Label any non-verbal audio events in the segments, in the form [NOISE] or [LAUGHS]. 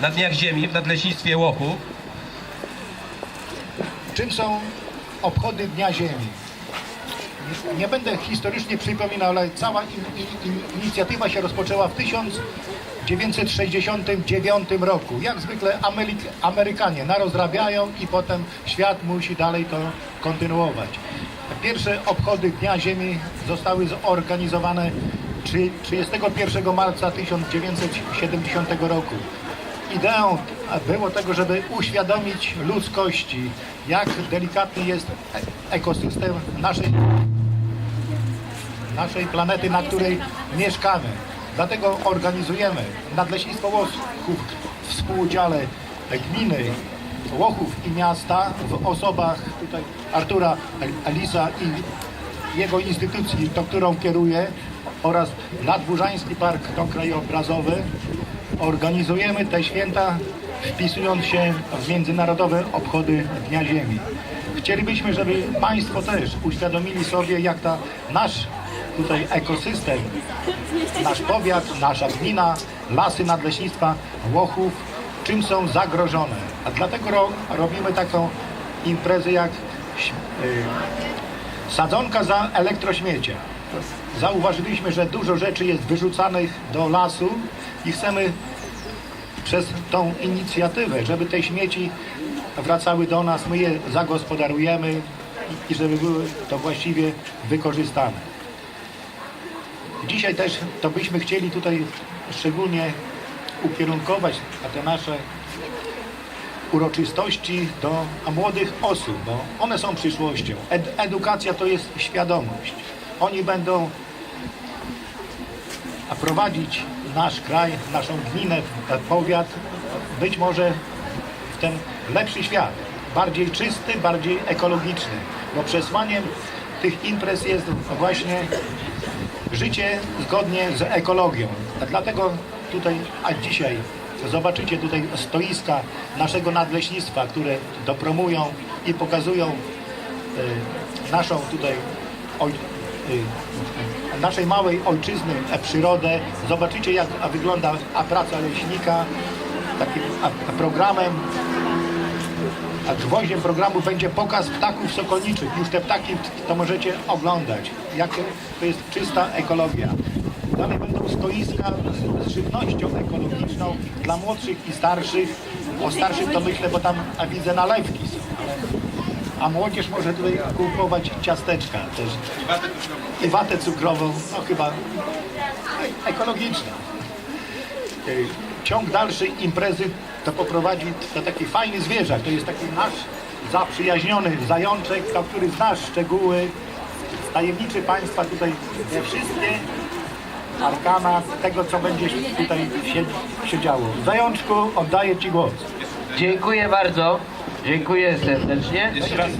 na Dniach Ziemi w Nadleśnictwie Łochów. Czym są obchody Dnia Ziemi? Nie- będę historycznie przypominał, ale cała in, in, in, inicjatywa się rozpoczęła w 1969 roku. Jak zwykle Ameryk, Amerykanie narozrabiają i potem świat musi dalej to kontynuować. Pierwsze obchody Dnia Ziemi zostały zorganizowane trzy- 31 marca 1970 roku. Ideą było tego, żeby uświadomić ludzkości, jak delikatny jest ekosystem naszej, naszej planety, na której mieszkamy. Dlatego organizujemy Nadleśnictwo Łochów w współudziale gminy Łochów i miasta w osobach tutaj Artura Elisa i jego instytucji, to którą kieruje oraz Nadburzański Park to krajobrazowy. Organizujemy te święta wpisując się w międzynarodowe obchody Dnia Ziemi. Chcielibyśmy, żeby Państwo też uświadomili sobie, jak ta nasz tutaj ekosystem, nasz powiat, nasza gmina, lasy nadleśnictwa Łochów, czym są zagrożone. A dlatego ro, robimy taką imprezę jak ś- y, Sadzonka za elektrośmiecie. Zauważyliśmy, że dużo rzeczy jest wyrzucanych do lasu i chcemy przez tą inicjatywę, żeby te śmieci wracały do nas, my je zagospodarujemy i- żeby były to właściwie wykorzystane. Dzisiaj też to byśmy chcieli tutaj szczególnie ukierunkować na te nasze uroczystości do młodych osób, bo one są przyszłością. Ed, edukacja to jest świadomość. Oni będą prowadzić nasz kraj, naszą gminę, powiat, być może w ten lepszy świat, bardziej czysty, bardziej ekologiczny, bo przesłaniem tych imprez jest właśnie życie zgodnie z ekologią. A dlatego tutaj, a dzisiaj zobaczycie tutaj stoiska naszego nadleśnictwa, które dopromują i pokazują y, naszą tutaj oj, y, naszej małej ojczyzny e, przyrodę. Zobaczycie jak wygląda praca leśnika. Takim programem a gwoździem programu będzie pokaz ptaków sokolniczych. Już te ptaki to możecie oglądać. Jak to, jest czysta ekologia. Dalej będą stoiska z, żywnością ekologiczną dla młodszych i starszych. O starszych to myślę, bo tam widzę nalewki są. A młodzież może tutaj kupować ciasteczka też. I watę cukrową, no chyba ekologiczna. Ciąg dalszy imprezy to poprowadzi to taki fajny zwierzak. To jest taki nasz zaprzyjaźniony zajączek, który znasz szczegóły, tajemniczy Państwa tutaj wszystkie arkana tego, co będzie tutaj się, się działo. Zajączku, oddaję Ci głos. Dziękuję bardzo. Dziękuję serdecznie. Jeszcze raz,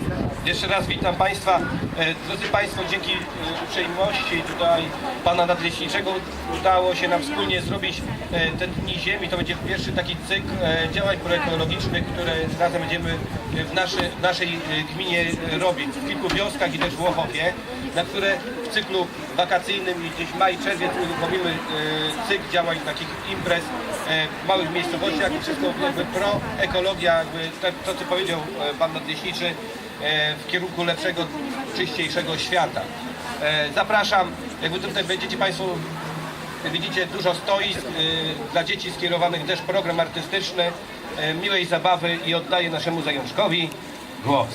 jeszcze raz witam Państwa. E, Drodzy Państwo, dzięki e, uprzejmości tutaj Pana Nadleśniczego udało się nam wspólnie zrobić e, te Dni Ziemi. To będzie pierwszy taki cykl działań proekologicznych, które razem będziemy w, w naszej gminie robić. W kilku wioskach i też w Łochowie, na które w cyklu wakacyjnym i gdzieś maj, czerwiec uruchomimy e, cykl działań takich imprez e, w małych miejscowościach i wszystko jakby proekologia, jakby to, co powiedział e, Pan Nadleśniczy, w kierunku lepszego, czyściejszego świata. Zapraszam, jakby tutaj będziecie Państwo, widzicie dużo stoisk, e, dla dzieci skierowanych też program artystyczny, miłej zabawy i oddaję naszemu zajączkowi głos.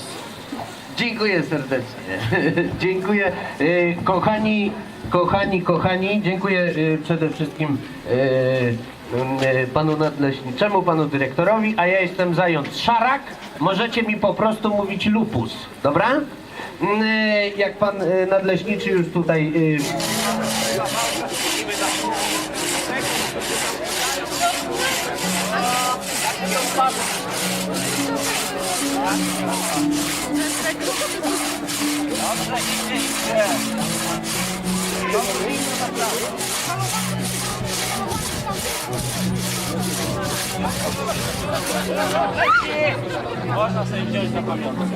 Dziękuję serdecznie. [LAUGHS] dziękuję. Y, Kochani, kochani, kochani, dziękuję y, przede wszystkim y, panu nadleśniczemu, panu dyrektorowi, a ja jestem zając szarak. Możecie mi po prostu mówić lupus, dobra? Y, Jak pan nadleśniczy już tutaj y, Można sobie wziąć na pamiątkę.